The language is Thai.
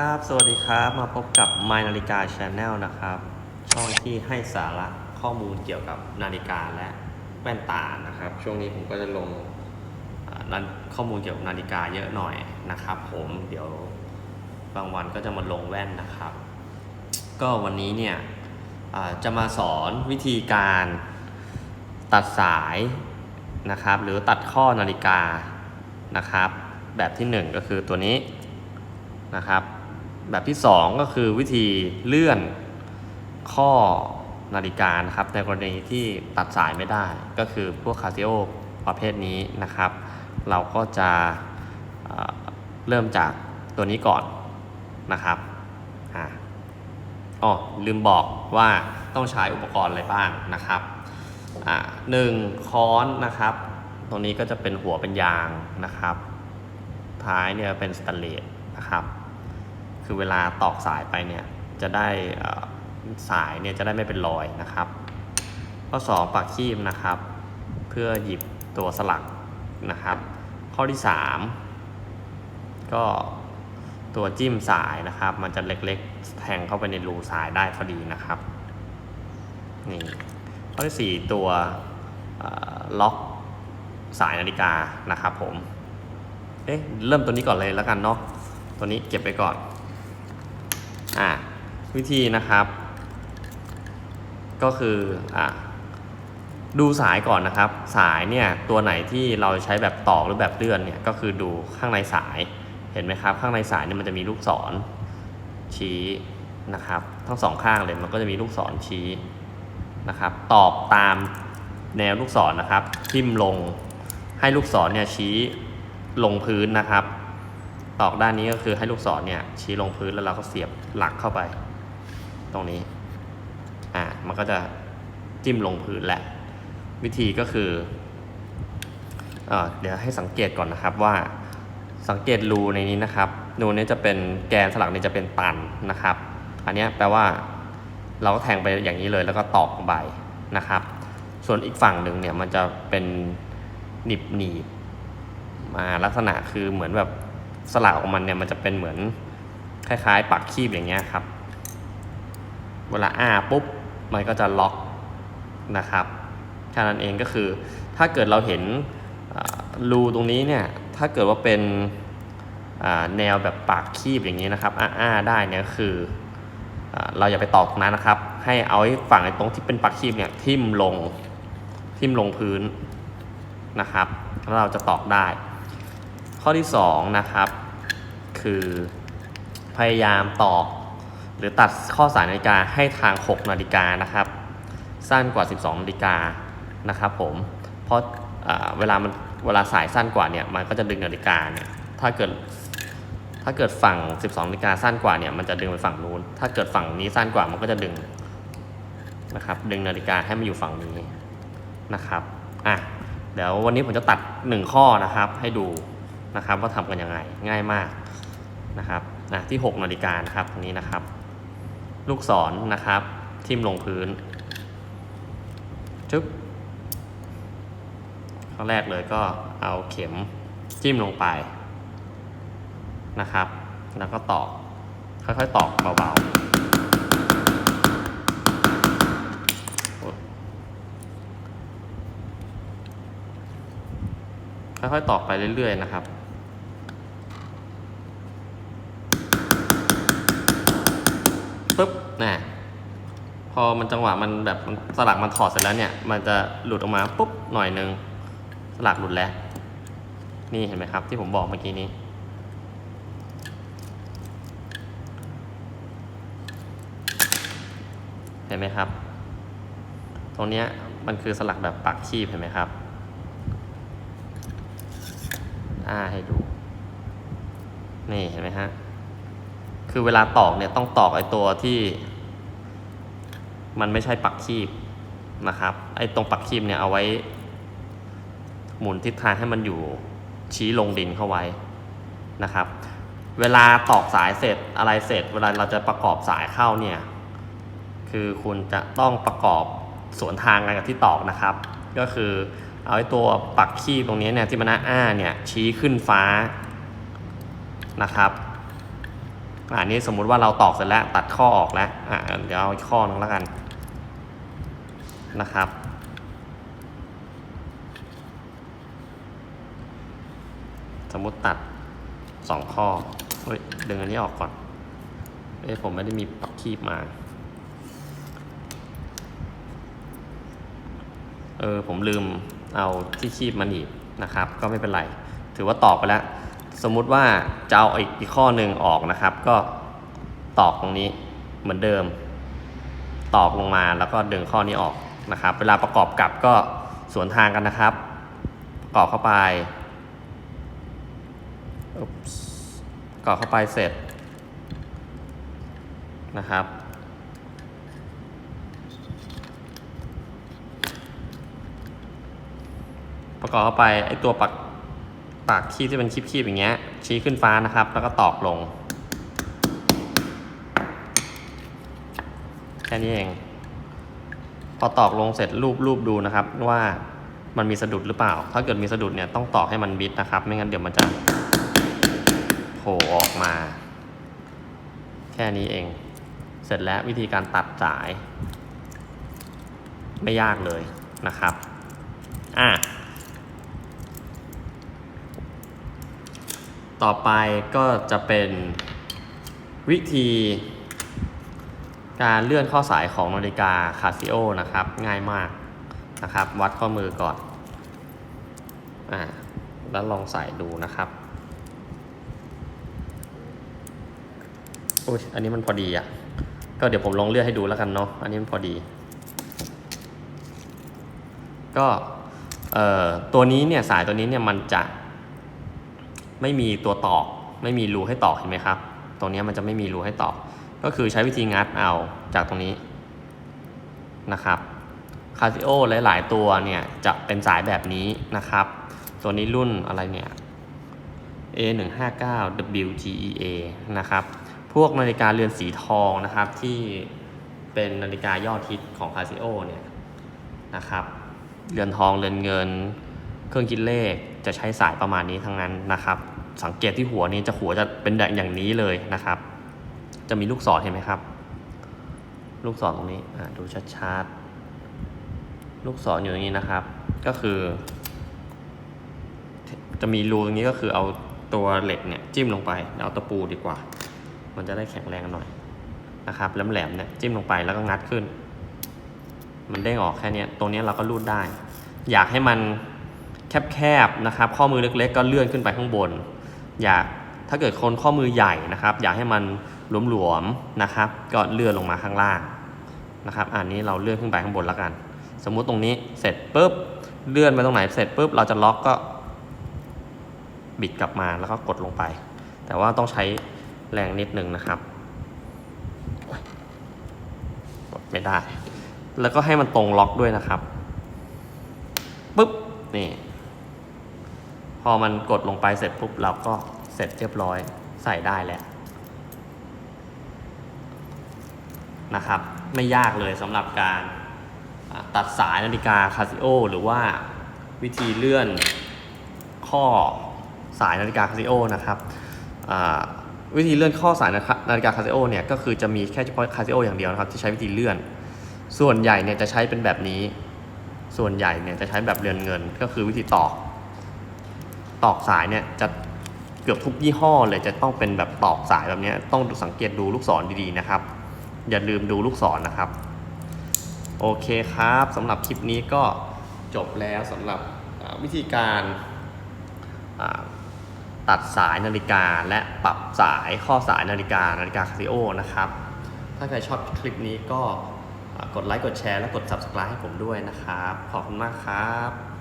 ครับ สวัสดีครับ มาพบกับ My นาฬิกา Channel นะครับ ช่องที่ให้สาระข้อมูลเกี่ยวกับนาฬิกาและแว่นตานะครับ ช่วงนี้ผมก็จะลงข้อมูลเกี่ยวกับนาฬิกาเยอะหน่อยนะครับ ผมเดี๋ยวบางวันก็จะมาลงแว่นนะครับ ก็วันนี้เนี่ยจะมาสอนวิธีการตัดสายนะครับ หรือตัดข้อนาฬิกานะครับ แบบที่หนึ่งก็คือตัวนี้นะครับ แบบที่ 2 ก็คือวิธีเลื่อนข้อนาฬิกานะครับ ในกรณีที่ตัดสายไม่ได้ ก็คือพวกคาซิโอประเภทนี้นะครับ เราก็จะเเริ่มจากตัวนี้ก่อนนะครับอ๋อลืมบอกว่าต้องใช้อุปกรณ์อะไรบ้างนะครับหนึ่งค้อนนะครับ ตรงนี้ก็จะเป็นหัวเป็นยางนะครับ ท้ายเนี่ยเป็นสแตนเลสนะครับ คือเวลาตอกสายไปเนี่ยจะได้สายเนี่ยจะได้ไม่เป็นรอยนะครับ ข้อสองปากคีบนะครับ เพื่อหยิบตัวสลักนะครับ ข้อที่สามก็ตัวจิ้มสายนะครับ มันจะเล็กๆ แทงเข้าไปในรูสายได้พอดีนะครับนี่ข้อที่สี่ตัวล็อกสายนาฬิกานะครับผม เอ๊ะ เริ่มตัวนี้ก่อนเลยแล้วกันเนาะ ตัวนี้เก็บไปก่อน อ่าวิธีนะครับ ก็คืออ่าดูสายก่อนนะครับ สายเนี่ยตัวไหนที่เราใช้แบบตอกหรือแบบเลื่อนเนี่ยก็คือดูข้างในสายเห็นไหมครับ ข้างในสายเนี่ยมันจะมีลูกศรชี้นะครับ ทั้งสองข้างเลยมันก็จะมีลูกศรชี้นะครับ ตอกตามแนวลูกศรนะครับ ทิ่มลงให้ลูกศรเนี่ยชี้ลงพื้นนะครับ ตอกด้านนี้ก็คือให้ลูกศรเนี่ยชี้ลงพื้นแล้วเราก็เสียบหลักเข้าไป ตรงนี้อ่ามันก็จะจิ้มลงพื้นแหละ วิธีก็คือเออเดี๋ยวให้สังเกตก่อนนะครับว่าสังเกตรูในนี้นะครับรูนี้จะเป็นแกนสลักนี้จะเป็นตันนะครับ อันนี้แปลว่าเราก็แทงไปอย่างนี้เลยแล้วก็ตอกลงไปนะครับ ส่วนอีกฝั่งหนึ่งเนี่ยมันจะเป็นหนีบหนีบมาลักษณะคือเหมือนแบบ สลักของมันเนี่ยมันจะเป็นเหมือนคล้ายๆปักคีบอย่างเงี้ยครับ เวลาอ้าปุ๊บมันก็จะล็อกนะครับแค่นั้นเองก็คือถ้าเกิดเราเห็นรูตรงนี้เนี่ยถ้าเกิดว่าเป็นแนวแบบปากคีบอย่างนี้นะครับอ้าๆได้เนี่ยก็คือเราอย่าไปตอกนั้นนะครับ ให้เอาไอ้ฝั่งไอ้ตรงที่เป็นปากคีบเนี่ยทิ่มลงทิ่มลงพื้นนะครับแล้วเราจะตอกได้ ข้อที่สองนะครับคือพยายามตอกหรือตัดข้อสายนาฬิกาให้ทาง 6 นาฬิกานะครับ สั้นกว่า 12 นาฬิกานะครับผมเพราะเวลามันเวลาสายสั้นกว่าเนี่ยมันก็จะดึงนาฬิกาเนี่ยถ้าเกิดถ้าเกิดฝั่ง 12นาฬิกาสั้นกว่าเนี่ยมันจะดึงไปฝั่งนู้น ถ้าเกิดฝั่งนี้สั้นกว่ามันก็จะดึงนะครับดึงนาฬิกาให้มันอยู่ฝั่งนี้นะครับอะเดี๋ยววันนี้ผมจะตัด 1 ข้อนะครับให้ดู นะครับว่าทำกันยังไงง่ายมากนะครับนะที่ 6นาฬิกานะครับตรงนี้นะครับ ลูกศรนนะครับ ทิ่มลงพื้นจุ๊บข้อแรกเลยก็เอาเข็มจิ้มลงไปนะครับ แล้วก็ตอกค่อยๆตอกเบาๆค่อยๆตอกไปเรื่อยๆนะครับ ปุ๊บนะพอมันจังหวะมันแบบมันสลักมันถอดเสร็จแล้วเนี่ย มันจะหลุดออกมาปุ๊บหน่อยหนึ่งสลักหลุดแล้ว นี่เห็นไหมครับ ที่ผมบอกเมื่อกี้นี้ เห็นไหมครับ ตรงเนี้ยมันคือสลักแบบปักคีบเห็นไหมครับอ่าให้ดู นี่เห็นไหมฮะ คือเวลาตอกเนี่ยต้องตอกไอ้ตัวที่ มันไม่ใช่ปักคีบนะครับ ไอ้ตรงปักคีบเนี่ยเอาไว้ หมุนทิศทางให้มันอยู่ชี้ลงดินเข้าไว้นะครับ เวลาตอกสายเสร็จอะไรเสร็จ เวลาเราจะประกอบสายเข้าเนี่ยคือคุณจะต้องประกอบสวนทางกันกับที่ตอกนะครับ ก็คือเอาไอ้ตัวปักคีบตรงนี้เนี่ยที่มันน้าอ้าเนี่ยชี้ขึ้นฟ้านะครับ อ่านี้สมมุติว่าเราตอกเสร็จแล้วตัดข้อออกแล้วอ่าเดี๋ยวเอาอีกข้อนึงแล้วกันนะครับ สมมุติตัดสองข้อเฮ้ยดึงอันนี้ออกก่อนเอ้ยผมไม่ได้มีปักคีบมา เออผมลืมเอาที่คีบมาหนีบนะครับ ก็ไม่เป็นไร ถือว่าตอกไปแล้ว สมมุติว่าจะเอาอีกอีกข้อหนึ่งออกนะครับ ก็ตอกตรงนี้เหมือนเดิม ตอกลงมาแล้วก็ดึงข้อนี้ออกนะครับ เวลาประกอบกับก็สวนทางกันนะครับ ประกอบเข้าไปประกอบเข้าไปเสร็จนะครับ ประกอบเข้าไปไอตัวปัก ปากคีบที่เป็นคีบๆอย่างเงี้ย ชี้ขึ้นฟ้านะครับ แล้วก็ตอกลง แค่นี้เอง พอตอกลงเสร็จรูปรูปดูนะครับว่ามันมีสะดุดหรือเปล่า ถ้าเกิดมีสะดุดเนี่ยต้องตอกให้มันบิดนะครับ ไม่งั้นเดี๋ยวมันจะโผล่ออกมา แค่นี้เอง เสร็จแล้ววิธีการตัดสาย ไม่ยากเลยนะครับ อะ ต่อไปก็จะเป็นวิธีการเลื่อนข้อสายของนาฬิกาคาซิโอนะครับ ง่ายมากนะครับ วัดข้อมือก่อนอ่าแล้วลองใส่ดูนะครับอุ้ยอันนี้มันพอดีอะ ก็เดี๋ยวผมลองเลื่อนให้ดูแล้วกันเนาะอันนี้มันพอดี ก็เอ่อตัวนี้เนี่ยสายตัวนี้เนี่ยมันจะ ไม่มีตัวตอกไม่มีรูให้ตอกเห็นไหมครับ ตรงนี้มันจะไม่มีรูให้ตอก ก็คือใช้วิธีงัดเอาจากตรงนี้นะครับคาซิโอหลาย ๆ ตัวเนี่ยจะเป็นสายแบบนี้นะครับ ตัวนี้รุ่นอะไรเนี่ย A159 WGEA นะครับ พวกนาฬิกาเรือนสีทองนะครับที่เป็นนาฬิกายอดฮิตของคาซิโอเนี่ยนะครับเรือนทองเรือนเงิน เครื่องคิดเลขจะใช้สายประมาณนี้ทั้งนั้นนะครับ สังเกตที่หัวนี้จะหัวจะเป็นแบบอย่างนี้เลยนะครับ จะมีลูกศรเห็นไหมครับ ลูกศรตรงนี้ดูชัดๆลูกศรอยู่ตรงนี้นะครับ ก็คือ จะมีรูตรงนี้ก็คือเอาตัวเหล็กเนี่ยจิ้มลงไปเอาตะปูดีกว่า มันจะได้แข็งแรงหน่อยนะครับแหลมๆเนี่ยจิ้มลงไปแล้วก็งัดขึ้น มันเด้งออกแค่เนี้ยตรงเนี้ยเราก็รูดได้ อยากให้มันแคบๆนะครับ ข้อมือเล็กๆ ก็เลื่อนขึ้นไปข้างบน อยากถ้าเกิดคนข้อมือใหญ่นะครับ อยากให้มันหลวมๆนะครับ ก็เลื่อนลงมาข้างล่างนะครับ อันนี้เราเลื่อนขึ้นไปข้างบนแล้วกัน สมมุติตรงนี้เสร็จปุ๊บเลื่อนไปตรงไหนเสร็จปุ๊บเราจะล็อกก็ บิดกลับมาแล้วก็กดลงไป แต่ว่าต้องใช้แรงนิดนึงนะครับกดไม่ได้ แล้วก็ให้มันตรงล็อกด้วยนะครับปุ๊บนี่ พอมันกดลงไปเสร็จปุ๊บเราก็เสร็จเรียบร้อยใส่ได้แล้วนะครับ ไม่ยากเลยสำหรับการตัดสายนาฬิกาคาซิโอหรือว่าวิธีเลื่อนข้อสายนาฬิกาคาซิโอนะครับวิธีเลื่อนข้อสายนาฬิกาคาซิโอเนี่ยก็คือจะมีแค่เฉพาะคาซิโออย่างเดียวนะครับที่ใช้วิธีเลื่อน ส่วนใหญ่เนี่ยจะใช้เป็นแบบนี้ ส่วนใหญ่เนี่ยจะใช้แบบเรือนเงิน ก็คือวิธีตอก ตอกสายเนี่ยจะเกือบทุกยี่ห้อเลยจะต้องเป็นแบบตอกสายแบบนี้ต้องสังเกตดูลูกศรดีๆนะครับ อย่าลืมดูลูกศรนะครับ โอเคครับสำหรับคลิปนี้ก็จบแล้วสำหรับวิธีการตัดสายนาฬิกาและปรับสายข้อสายนาฬิกานาฬิกาคาซิโอนะครับ ถ้าใครชอบคลิปนี้ก็กดไลค์กดแชร์และกด subscribe ให้ผมด้วยนะครับ ขอบคุณมากครับ